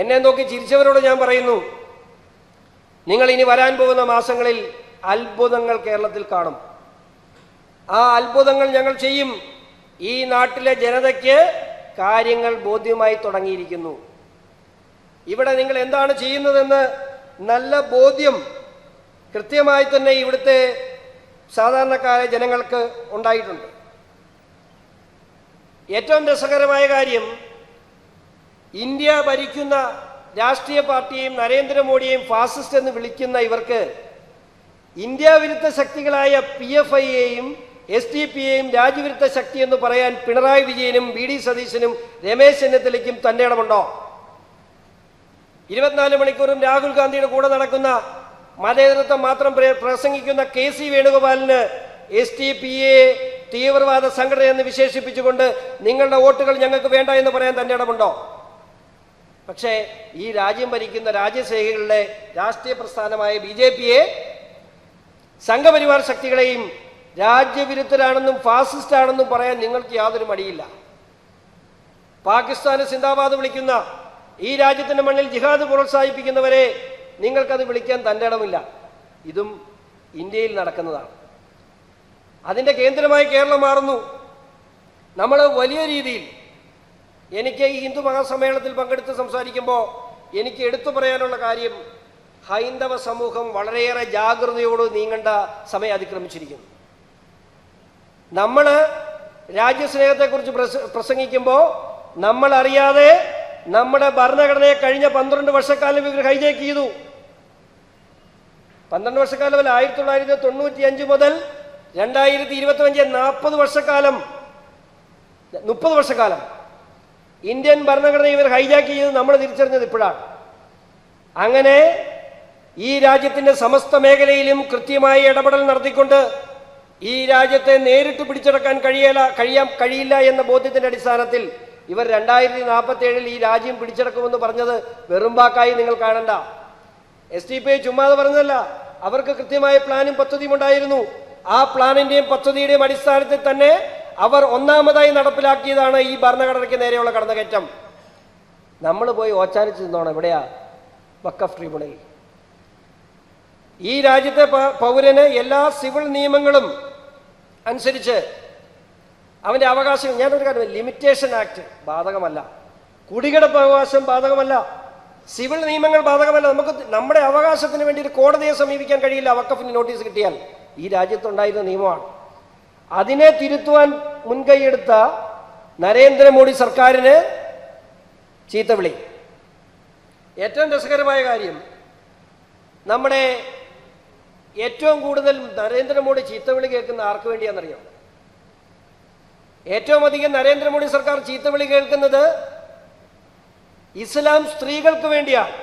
എന്നെ നോക്കി ചിരിച്ചവരോട് ഞാൻ പറയുന്നു നിങ്ങൾ ഇനി വരാൻ പോകുന്ന മാസങ്ങളിൽ അത്ഭുതങ്ങൾ കേരളത്തിൽ കാണും. ആ അത്ഭുതങ്ങൾ ഞങ്ങൾ ചെയ്യും. ഈ നാട്ടിലെ ജനതയ്ക്ക് കാര്യങ്ങൾ ബോധ്യമായി തുടങ്ങിയിരിക്കുന്നു. ഇവിടെ നിങ്ങൾ എന്താണ് ചെയ്യുന്നതെന്ന് നല്ല ബോധ്യം കൃത്യമായി തന്നെ ഇവിടുത്തെ സാധാരണക്കാരെ ജനങ്ങൾക്ക് ഉണ്ടായിട്ടുണ്ട്. ഏറ്റവും രസകരമായ കാര്യം ഇന്ത്യ ഭരിക്കുന്ന രാഷ്ട്രീയ പാർട്ടിയെയും നരേന്ദ്രമോദിയെയും ഫാസിസ്റ്റ് എന്ന് വിളിക്കുന്ന ഇവർക്ക് ഇന്ത്യ വിരുദ്ധ ശക്തികളായ പി എഫ് ഐയെയും എസ് ഡി പിയെയും രാജ്യവിരുദ്ധ ശക്തി എന്ന് പറയാൻ പിണറായി വിജയനും ബി ഡി സതീശനും രമേശ് ചെന്നിത്തലയ്ക്കും തന്റെ ഇടമുണ്ടോ ഇരുപത്തിനാല് മണിക്കൂറും രാഹുൽ ഗാന്ധിയുടെ കൂടെ നടക്കുന്ന മതേതരത്വം മാത്രം പ്രസംഗിക്കുന്ന കെ സി വേണുഗോപാലിന് എസ് ടി പി എ തീവ്രവാദ സംഘടന എന്ന് വിശേഷിപ്പിച്ചുകൊണ്ട് നിങ്ങളുടെ വോട്ടുകൾ ഞങ്ങൾക്ക് വേണ്ട എന്ന് പറയാൻ തന്റെ ഇടമുണ്ടോ പക്ഷേ ഈ രാജ്യം ഭരിക്കുന്ന രാജ്യസേഹികളുടെ രാഷ്ട്രീയ പ്രസ്ഥാനമായ ബി ജെ പിയെ സംഘപരിവാർ ശക്തികളെയും രാജ്യവിരുദ്ധരാണെന്നും ഫാസിസ്റ്റ് ആണെന്നും പറയാൻ നിങ്ങൾക്ക് യാതൊരു മടിയില്ല. പാകിസ്ഥാന് സിന്ദാബാദ് വിളിക്കുന്ന ഈ രാജ്യത്തിന്റെ മണ്ണിൽ ജിഹാദ് പ്രോത്സാഹിപ്പിക്കുന്നവരെ നിങ്ങൾക്കത് വിളിക്കാൻ തന്റെ ഇടമില്ല. ഇതും ഇന്ത്യയിൽ നടക്കുന്നതാണ്. അതിന്റെ കേന്ദ്രമായി കേരളം മാറുന്നു. നമ്മൾ വലിയ രീതിയിൽ എനിക്ക് ഈ ഹിന്ദു മഹാസമ്മേളനത്തിൽ പങ്കെടുത്ത് സംസാരിക്കുമ്പോൾ എനിക്ക് എടുത്തു പറയാനുള്ള കാര്യം ഹൈന്ദവ സമൂഹം വളരെയേറെ ജാഗ്രതയോട് നീങ്ങേണ്ട സമയം അതിക്രമിച്ചിരിക്കുന്നു. നമ്മൾ രാജ്യസ്നേഹത്തെക്കുറിച്ച് പ്രസ- പ്രസംഗിക്കുമ്പോൾ നമ്മൾ അറിയാതെ നമ്മുടെ ഭരണഘടനയെ കഴിഞ്ഞ പന്ത്രണ്ട് വർഷക്കാലം ഇവർ ഹൈജാക്ക് ചെയ്തു. പന്ത്രണ്ട് വർഷക്കാലം അല്ല ആയിരത്തി തൊള്ളായിരത്തി തൊണ്ണൂറ്റി അഞ്ച് മുതൽ രണ്ടായിരത്തി ഇരുപത്തി അഞ്ച് നാൽപ്പത് വർഷക്കാലം മുപ്പത് വർഷക്കാലം ഇന്ത്യൻ ഭരണഘടന ഇവർ ഹൈജാക്ക് ചെയ്ത് നമ്മൾ തിരിച്ചറിഞ്ഞത് ഇപ്പോഴാണ്. അങ്ങനെ ഈ രാജ്യത്തിന്റെ സമസ്ത മേഖലയിലും കൃത്യമായി ഇടപെടൽ നടത്തിക്കൊണ്ട് ഈ രാജ്യത്തെ നേരിട്ട് പിടിച്ചെടുക്കാൻ കഴിയല കഴിയാൻ കഴിയില്ല എന്ന ബോധ്യത്തിന്റെ അടിസ്ഥാനത്തിൽ ഇവർ രണ്ടായിരത്തി നാൽപ്പത്തി ഏഴിൽ ഈ രാജ്യം പിടിച്ചെടുക്കുമെന്ന് പറഞ്ഞത് വെറും വാക്കായി നിങ്ങൾ കാണണ്ട. എസ് ടി പി ഐ ചുമ്മാതെ പറഞ്ഞതല്ല. അവർക്ക് കൃത്യമായ പ്ലാനും പദ്ധതിയും ഉണ്ടായിരുന്നു. ആ പ്ലാനിന്റെയും പദ്ധതിയുടെയും അടിസ്ഥാനത്തിൽ തന്നെ അവർ ഒന്നാമതായി നടപ്പിലാക്കിയതാണ് ഈ ഭരണഘടനയ്ക്ക് നേരെയുള്ള കടന്നുകയറ്റം. നമ്മൾ പോയി ഓച്ചാനിച്ച് നിന്നോണം എവിടെയാ? വക്കഫ് ട്രിബ്യൂണൽ ഈ രാജ്യത്തെ പൗരന് എല്ലാ സിവിൽ നിയമങ്ങളും അനുസരിച്ച് അവന്റെ അവകാശം ഞാനൊരു കാര്യം ലിമിറ്റേഷൻ ആക്ട് ബാധകമല്ല. കുടികിടപ്പ് അവകാശം ബാധകമല്ല. സിവിൽ നിയമങ്ങൾ ബാധകമല്ല. നമുക്ക് നമ്മുടെ അവകാശത്തിന് വേണ്ടി ഒരു കോടതിയെ സമീപിക്കാൻ കഴിയില്ല വക്കഫിന് നോട്ടീസ് കിട്ടിയാൽ. ഈ രാജ്യത്തുണ്ടായിരുന്ന നിയമമാണ്. അതിനെ തിരുത്തുവാൻ മുൻകൈയെടുത്ത നരേന്ദ്രമോദി സർക്കാരിന് ചീത്തവിളി ഏറ്റവും രസകരമായ കാര്യം നമ്മുടെ ഏറ്റവും കൂടുതൽ നരേന്ദ്രമോദി ചീത്തവിളി കേൾക്കുന്ന ആർക്ക് വേണ്ടിയാണെന്നറിയാം ഏറ്റവും അധികം നരേന്ദ്രമോദി സർക്കാർ ചീത്തവിളി കേൾക്കുന്നത് ഇസ്ലാം സ്ത്രീകൾക്ക് വേണ്ടിയാണ്.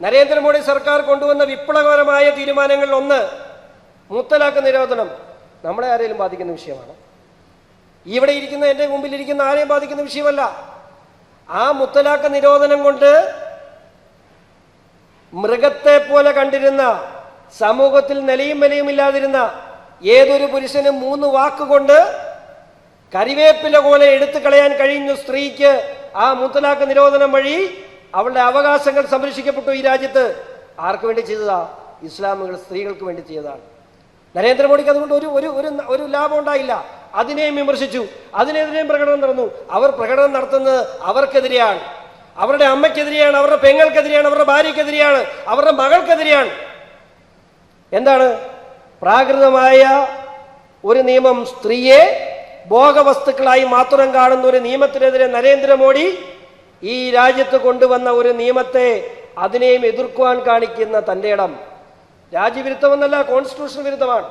നരേന്ദ്രമോദി സർക്കാർ കൊണ്ടുവന്ന വിപ്ലവകരമായ തീരുമാനങ്ങളിൽ ഒന്ന് മുത്തലാക്ക് നിരോധനം. നമ്മളെ ആരെയും ബാധിക്കുന്ന വിഷയമാണ്. ഇവിടെ ഇരിക്കുന്ന എന്റെ മുമ്പിൽ ഇരിക്കുന്ന ആരെയും ബാധിക്കുന്ന വിഷയമല്ല. ആ മുത്തലാക്ക നിരോധനം കൊണ്ട് മൃഗത്തെ പോലെ കണ്ടിരുന്ന സമൂഹത്തിൽ നിലയും വിലയും ഇല്ലാതിരുന്ന ഏതൊരു പുരുഷനും മൂന്ന് വാക്കുകൊണ്ട് കരിവേപ്പില പോലെ എടുത്തു കളയാൻ കഴിയുന്ന സ്ത്രീക്ക് ആ മുത്തലാഖ് നിരോധനം വഴി അവളുടെ അവകാശങ്ങൾ സംരക്ഷിക്കപ്പെട്ടു ഈ രാജ്യത്ത്. ആർക്കു വേണ്ടി ചെയ്തതാ? ഇസ്ലാമുകൾ സ്ത്രീകൾക്ക് വേണ്ടി ചെയ്തതാണ്. നരേന്ദ്രമോദിക്ക് അതുകൊണ്ട് ഒരു ഒരു ഒരു ലാഭം ഉണ്ടായില്ല. അതിനെയും വിമർശിച്ചു. അതിനെതിരെയും പ്രകടനം നടന്നു. അവർ പ്രകടനം നടത്തുന്നത് അവർക്കെതിരെയാണ്. അവരുടെ അമ്മയ്ക്കെതിരെയാണ് അവരുടെ പെങ്ങൾക്കെതിരെയാണ് അവരുടെ ഭാര്യക്കെതിരെയാണ് അവരുടെ മകൾക്കെതിരെയാണ്. എന്താണ്? പ്രാകൃതമായ ഒരു നിയമം സ്ത്രീയെ ഭോഗവസ്തുക്കളായി മാത്രം കാണുന്ന ഒരു നിയമത്തിനെതിരെ നരേന്ദ്രമോദി ഈ രാജ്യത്ത് കൊണ്ടുവന്ന ഒരു നിയമത്തെ അതിനെയും എതിർക്കുവാൻ കാണിക്കുന്ന തന്റെ ഇടം. രാജ്യവിരുദ്ധമെന്നല്ല കോൺസ്റ്റിറ്റ്യൂഷൻ വിരുദ്ധമാണ്.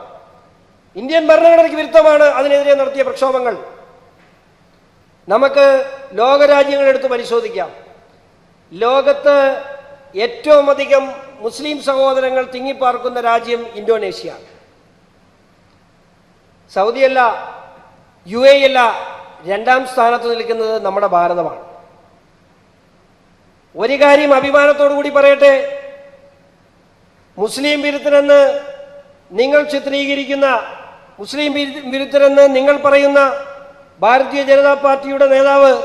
ഇന്ത്യൻ ഭരണഘടനയ്ക്ക് വിരുദ്ധമാണ് അതിനെതിരെ നടത്തിയ പ്രക്ഷോഭങ്ങൾ. നമുക്ക് ലോകരാജ്യങ്ങളെടുത്ത് പരിശോധിക്കാം. ലോകത്ത് ഏറ്റവും അധികം മുസ്ലിം സഹോദരങ്ങൾ തിങ്ങിപ്പാർക്കുന്ന രാജ്യം ഇന്തോനേഷ്യ. സൗദിയല്ല യു എ അല്ല രണ്ടാം സ്ഥാനത്ത് നിൽക്കുന്നത് നമ്മുടെ ഭാരതമാണ്. ഒരു കാര്യം അഭിമാനത്തോടു കൂടി പറയട്ടെ മുസ്ലിം വിരുദ്ധരെന്ന് നിങ്ങൾ ചിത്രീകരിക്കുന്ന മുസ്ലിം വിരു- വിരുദ്ധരെന്ന് നിങ്ങൾ പറയുന്ന ഭാരതീയ ജനതാ പാർട്ടിയുടെ നേതാവ്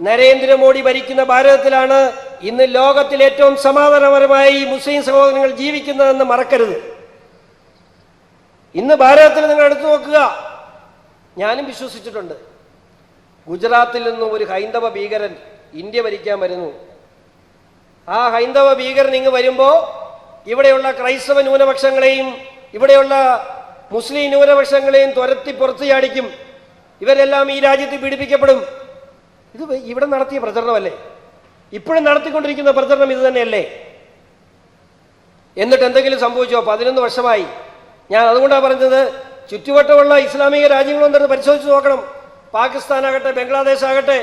നരേന്ദ്രമോദി ഭരിക്കുന്ന ഭാരതത്തിലാണ് ഇന്ന് ലോകത്തിൽ ഏറ്റവും സമാധാനപരമായി മുസ്ലിം സഹോദരങ്ങൾ ജീവിക്കുന്നതെന്ന് മറക്കരുത്. ഇന്ന് ഭാരതത്തിൽ നിങ്ങൾ എടുത്തു നോക്കുക. ഞാനും വിശ്വസിച്ചിട്ടുണ്ട്. ഗുജറാത്തിൽ നിന്നും ഒരു ഹൈന്ദവ ഭീകരൻ ഇന്ത്യ ഭരിക്കാൻ വരുന്നു. ആ ഹൈന്ദവ ഭീകരൻ ഇങ്ങ് വരുമ്പോൾ ഇവിടെയുള്ള ക്രൈസ്തവ ന്യൂനപക്ഷങ്ങളെയും ഇവിടെയുള്ള മുസ്ലിം ന്യൂനപക്ഷങ്ങളെയും തുരത്തി പുറത്തു ചാടിക്കും. ഇവരെല്ലാം ഈ രാജ്യത്ത് പീഡിപ്പിക്കപ്പെടും. ഇത് ഇവിടെ നടത്തിയ പ്രചരണമല്ലേ? ഇപ്പോഴും നടത്തിക്കൊണ്ടിരിക്കുന്ന പ്രചരണം ഇത് തന്നെയല്ലേ? എന്നിട്ട് എന്തെങ്കിലും സംഭവിച്ചോ? പതിനൊന്ന് വർഷമായി. ഞാൻ അതുകൊണ്ടാണ് പറഞ്ഞത് ചുറ്റുവട്ടമുള്ള ഇസ്ലാമിക രാജ്യങ്ങളൊന്നും പരിശോധിച്ച് നോക്കണം. പാകിസ്ഥാനാകട്ടെ ബംഗ്ലാദേശ് ആകട്ടെ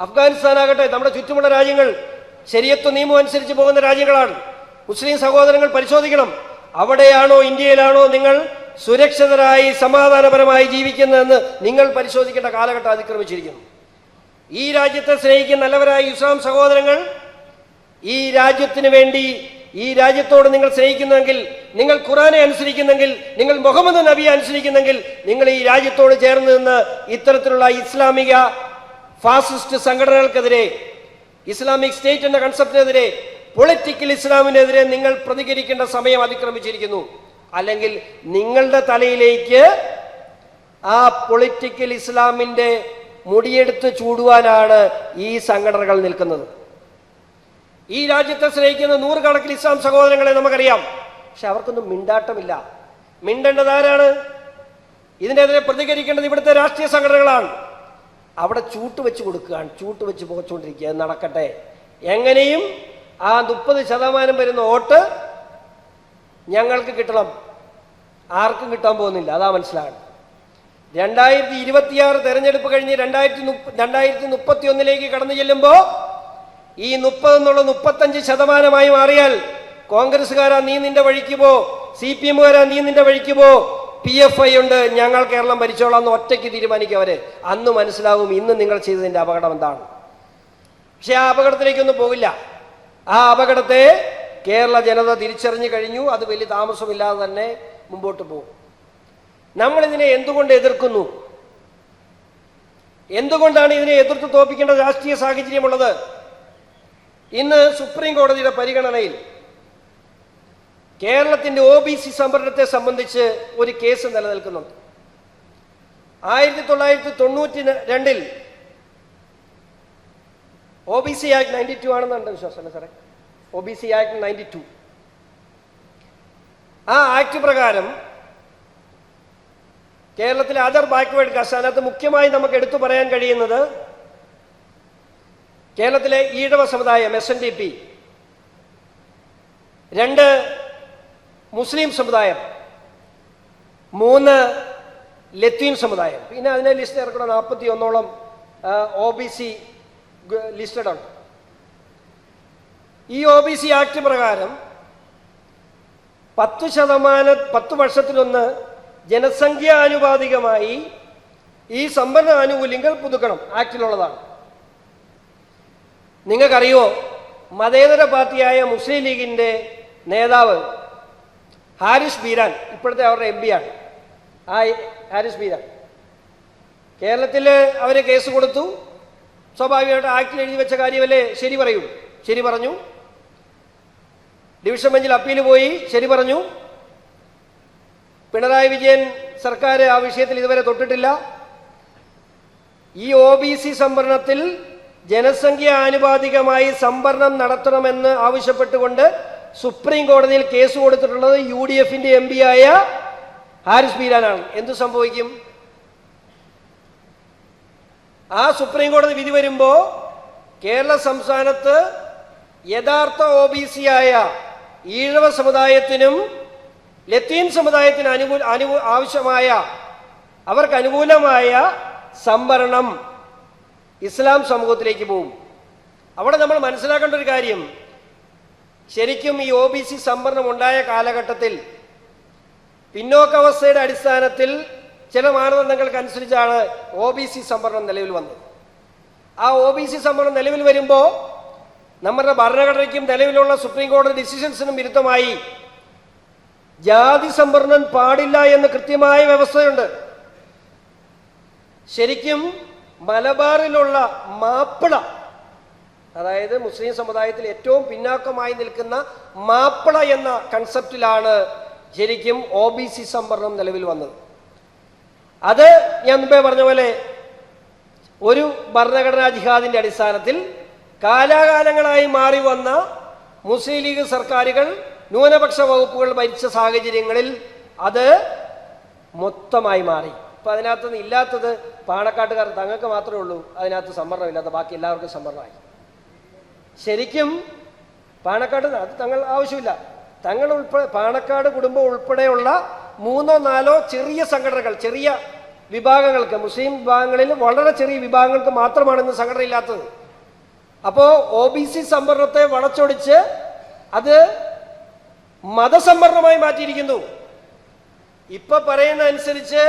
അഫ്ഗാനിസ്ഥാനാകട്ടെ നമ്മുടെ ചുറ്റുമുള്ള രാജ്യങ്ങൾ ശരിയത്വ നിയമം അനുസരിച്ച് പോകുന്ന രാജ്യങ്ങളാണ്. മുസ്ലിം സഹോദരങ്ങൾ പരിശോധിക്കണം. അവിടെയാണോ ഇന്ത്യയിലാണോ നിങ്ങൾ സുരക്ഷിതരായി സമാധാനപരമായി ജീവിക്കുന്നതെന്ന് നിങ്ങൾ പരിശോധിക്കേണ്ട കാലഘട്ടം അതിക്രമിച്ചിരിക്കുന്നു. ഈ രാജ്യത്തെ സ്നേഹിക്കുന്ന നല്ലവരായ ഇസ്ലാം സഹോദരങ്ങൾ ഈ രാജ്യത്തിന് വേണ്ടി ഈ രാജ്യത്തോട് നിങ്ങൾ സ്നേഹിക്കുന്നെങ്കിൽ നിങ്ങൾ ഖുറാനെ അനുസരിക്കുന്നെങ്കിൽ നിങ്ങൾ മുഹമ്മദ് നബിയെ അനുസരിക്കുന്നെങ്കിൽ നിങ്ങൾ ഈ രാജ്യത്തോട് ചേർന്ന് നിന്ന് ഇത്തരത്തിലുള്ള ഇസ്ലാമിക ഫാസിസ്റ്റ് സംഘടനകൾക്കെതിരെ ഇസ്ലാമിക് സ്റ്റേറ്റ് എന്ന കൺസെപ്റ്റിനെതിരെ പൊളിറ്റിക്കൽ ഇസ്ലാമിനെതിരെ നിങ്ങൾ പ്രതികരിക്കേണ്ട സമയം അതിക്രമിച്ചിരിക്കുന്നു. അല്ലെങ്കിൽ നിങ്ങളുടെ തലയിലേക്ക് ആ പൊളിറ്റിക്കൽ ഇസ്ലാമിന്റെ മുടിയെടുത്ത് ചൂടുവാനാണ് ഈ സംഘടനകൾ നിൽക്കുന്നത്. ഈ രാജ്യത്തെ സ്നേഹിക്കുന്ന നൂറുകണക്കിന് ഇസ്ലാം സഹോദരങ്ങളെ നമുക്കറിയാം. പക്ഷെ അവർക്കൊന്നും മിണ്ടാട്ടമില്ല. മിണ്ടേണ്ടത് ആരാണ്? ഇതിനെതിരെ പ്രതികരിക്കേണ്ടത് ഇവിടുത്തെ രാഷ്ട്രീയ സംഘടനകളാണ്. അവിടെ ചൂട്ട് വെച്ച് കൊടുക്കുകയാണ്. ചൂട്ട് വെച്ച് പോച്ചുകൊണ്ടിരിക്കുക നടക്കട്ടെ. എങ്ങനെയും ആ മുപ്പത് ശതമാനം വരുന്ന വോട്ട് ഞങ്ങൾക്ക് കിട്ടണം. ആർക്കും കിട്ടാൻ പോകുന്നില്ല. അതാ മനസ്സിലാകണം. രണ്ടായിരത്തി ഇരുപത്തിയാറ് തെരഞ്ഞെടുപ്പ് കഴിഞ്ഞ് രണ്ടായിരത്തി രണ്ടായിരത്തി മുപ്പത്തി ഒന്നിലേക്ക് കടന്നു ചെല്ലുമ്പോൾ ഈ മുപ്പത് എന്നുള്ള മുപ്പത്തഞ്ച് ശതമാനമായി മാറിയാൽ കോൺഗ്രസ്സുകാരാ നീ നിന്റെ വഴിക്ക് പോ. സി പി എമ്മുകാരാ നീ നിന്റെ വഴിക്ക് പോ. പി എഫ് ഐ ഉണ്ട്. ഞങ്ങൾ കേരളം ഭരിച്ചോളാം എന്ന് ഒറ്റയ്ക്ക് തീരുമാനിക്കും അവരെ. അന്ന് മനസ്സിലാവും ഇന്ന് നിങ്ങൾ ചെയ്തതിന്റെ അപകടം എന്താണ്. പക്ഷെ ആ അപകടത്തിലേക്കൊന്നും പോകില്ല. ആ അപകടത്തെ കേരള ജനത തിരിച്ചറിഞ്ഞു കഴിഞ്ഞു. അത് വലിയ താമസമില്ലാതെ തന്നെ മുമ്പോട്ട് പോകും. നമ്മൾ ഇതിനെ എന്തുകൊണ്ട് എതിർക്കുന്നു? എന്തുകൊണ്ടാണ് ഇതിനെ എതിർത്ത് തോപ്പിക്കേണ്ട രാഷ്ട്രീയ സാഹചര്യമുള്ളത്? ഇന്ന് സുപ്രീം കോടതിയുടെ പരിഗണനയിൽ കേരളത്തിന്റെ ഒ ബി സി സംവരണത്തെ സംബന്ധിച്ച് ഒരു കേസ് നിലനിൽക്കുന്നുണ്ട്. ആയിരത്തി തൊള്ളായിരത്തി തൊണ്ണൂറ്റി രണ്ടിൽ O B C act ninety two ആണെന്നുണ്ട് വിശ്വാസം അല്ലേ സാറേ. O B C act ninety two ആ ആക്ട് പ്രകാരം കേരളത്തിലെ അതർ ബാക്ക്വേർഡ് കാസ്റ്റ് അതിനകത്ത് മുഖ്യമായി നമുക്ക് എടുത്തു പറയാൻ കഴിയുന്നത് കേരളത്തിലെ ഈഴവ സമുദായം എസ് എൻ ഡി പി രണ്ട് മുസ്ലിം സമുദായം. മൂന്ന് ലത്തീൻ സമുദായം. പിന്നെ അതിനെ ലിസ്റ്റ് ഇറക്കണം നാൽപ്പത്തി ഒന്നോളം ഒ ബി സി ലിസ്റ്റഡ് ആണ് ഈ ഒ ബി സി ആക്ട് പ്രകാരം പത്ത് ശതമാന പത്ത് വർഷത്തിലൊന്ന് ജനസംഖ്യാനുപാതികമായി ഈ സംവരണ ആനുകൂല്യങ്ങൾ പുതുക്കണം. ആക്ടിലുള്ളതാണ്. നിങ്ങൾക്കറിയോ മതേതര പാർട്ടിയായ മുസ്ലിം ലീഗിന്റെ നേതാവ് ഹാരിസ് ബീരാൻ ഇപ്പോഴത്തെ അവരുടെ എം ആണ്. ആ ഹാരിസ് ബീരാൻ. കേരളത്തിൽ അവർ കേസ് കൊടുത്തു. സ്വാഭാവികമായിട്ട് ആക്ടിൽ എഴുതി വെച്ച കാര്യമല്ലേ? ശരി പറയൂ. ശരി പറഞ്ഞു. ഡിവിഷൻ ബെഞ്ചിൽ അപ്പീൽ പോയി. ശരി പറഞ്ഞു. പിണറായി വിജയൻ സർക്കാർ ആ വിഷയത്തിൽ ഇതുവരെ തൊട്ടിട്ടില്ല. ഈ ഒ ബി സി സംവരണത്തിൽ ജനസംഖ്യ ആനുപാതികമായി സംവരണം നടത്തണമെന്ന് ആവശ്യപ്പെട്ടുകൊണ്ട് സുപ്രീം കോടതിയിൽ കേസ് കൊടുത്തിട്ടുള്ളത് യു ഡി എഫിന്റെ എം പി ആയ ഹാരിസ് ബീരാനാണ്. എന്തു സംഭവിക്കും? ആ സുപ്രീം കോടതി വിധി വരുമ്പോ കേരള സംസ്ഥാനത്ത് യഥാർത്ഥ ഒ ബി സി ആയ ഈഴവ സമുദായത്തിനും ലത്തീൻ സമുദായത്തിന് അനുകൂല അനു ആവശ്യമായ അവർക്ക് അനുകൂലമായ സംവരണം ഇസ്ലാം സമൂഹത്തിലേക്ക് പോകും അവിടെ നമ്മൾ മനസ്സിലാക്കേണ്ട ഒരു കാര്യം. ശരിക്കും ഈ ഒ ബി സി സംവരണം ഉണ്ടായ കാലഘട്ടത്തിൽ പിന്നോക്കാവസ്ഥയുടെ അടിസ്ഥാനത്തിൽ ചില മാനദണ്ഡങ്ങൾക്കനുസരിച്ചാണ് ഒ ബി സി സംവരണം നിലവിൽ വന്നത്. ആ ഒ ബി സി സംവരണം നിലവിൽ വരുമ്പോൾ നമ്മുടെ ഭരണഘടനയ്ക്കും നിലവിലുള്ള സുപ്രീം കോടതി ഡിസിഷൻസിനും വിരുദ്ധമായി ജാതി സംവരണം പാടില്ല എന്ന് കൃത്യമായ വ്യവസ്ഥയുണ്ട്. ശരിക്കും മലബാറിലുള്ള മാപ്പിള അതായത് മുസ്ലിം സമുദായത്തിൽ ഏറ്റവും പിന്നാക്കമായി നിൽക്കുന്ന മാപ്പിള എന്ന കൺസെപ്റ്റിലാണ് ശരിക്കും ഒ ബി സി സംവരണം നിലവിൽ വന്നത്. അത് ഞാൻ മുമ്പേ പറഞ്ഞ പോലെ ഒരു ഭരണഘടനാ ജിഹാദിന്റെ അടിസ്ഥാനത്തിൽ കാലാകാലങ്ങളായി മാറി വന്ന മുസ്ലിം ലീഗ് സർക്കാരുകൾ ന്യൂനപക്ഷ വകുപ്പുകൾ ഭരിച്ച സാഹചര്യങ്ങളിൽ അത് മൊത്തമായി മാറി. ഇപ്പൊ അതിനകത്ത് ഇല്ലാത്തത് പാണക്കാട്ടുകാർ തങ്ങൾക്ക് മാത്രമേ ഉള്ളൂ. അതിനകത്ത് സംവരണമില്ലാത്ത ബാക്കി എല്ലാവർക്കും സംവരണമായി ശരിക്കും പാണക്കാട് അത് തങ്ങൾ ആവശ്യമില്ല. തങ്ങൾ ഉൾപ്പെടെ പാണക്കാട് കുടുംബം ഉൾപ്പെടെയുള്ള മൂന്നോ നാലോ ചെറിയ സംഘടനകൾ ചെറിയ വിഭാഗങ്ങൾക്ക് മുസ്ലിം വിഭാഗങ്ങളിൽ വളരെ ചെറിയ വിഭാഗങ്ങൾക്ക് മാത്രമാണ് ഇന്ന് സംഘടന ഇല്ലാത്തത്. അപ്പോൾ ഒ ബി സി സംവരണത്തെ വളച്ചൊടിച്ച് അത് മതസംവരണമായി മാറ്റിയിരിക്കുന്നു. ഇപ്പൊ പറയുന്ന അനുസരിച്ച്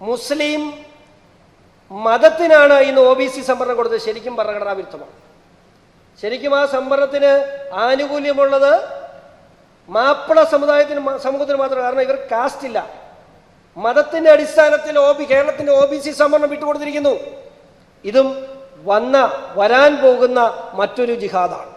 മുസ്ലിം മതത്തിനാണ് ഇന്ന് ഒ ബി സി സംവരണം കൊടുത്തത്. ശരിക്കും ഭരണഘടനാ വിരുദ്ധമാണ്. ശരിക്കും ആ സംവരണത്തിന് ആനുകൂല്യമുള്ളത് മാപ്പിള സമുദായത്തിന് സമൂഹത്തിന് മാത്രം കാരണം ഇവർ കാസ്റ്റ് ഇല്ല. മതത്തിന്റെ അടിസ്ഥാനത്തിൽ ഒ ബി കേരളത്തിന്റെ ഒ ബി സി സംവരണം വിട്ടുകൊടുത്തിരിക്കുന്നു. ഇതും വന്ന വരാൻ പോകുന്ന മറ്റൊരു ജിഹാദാണ്.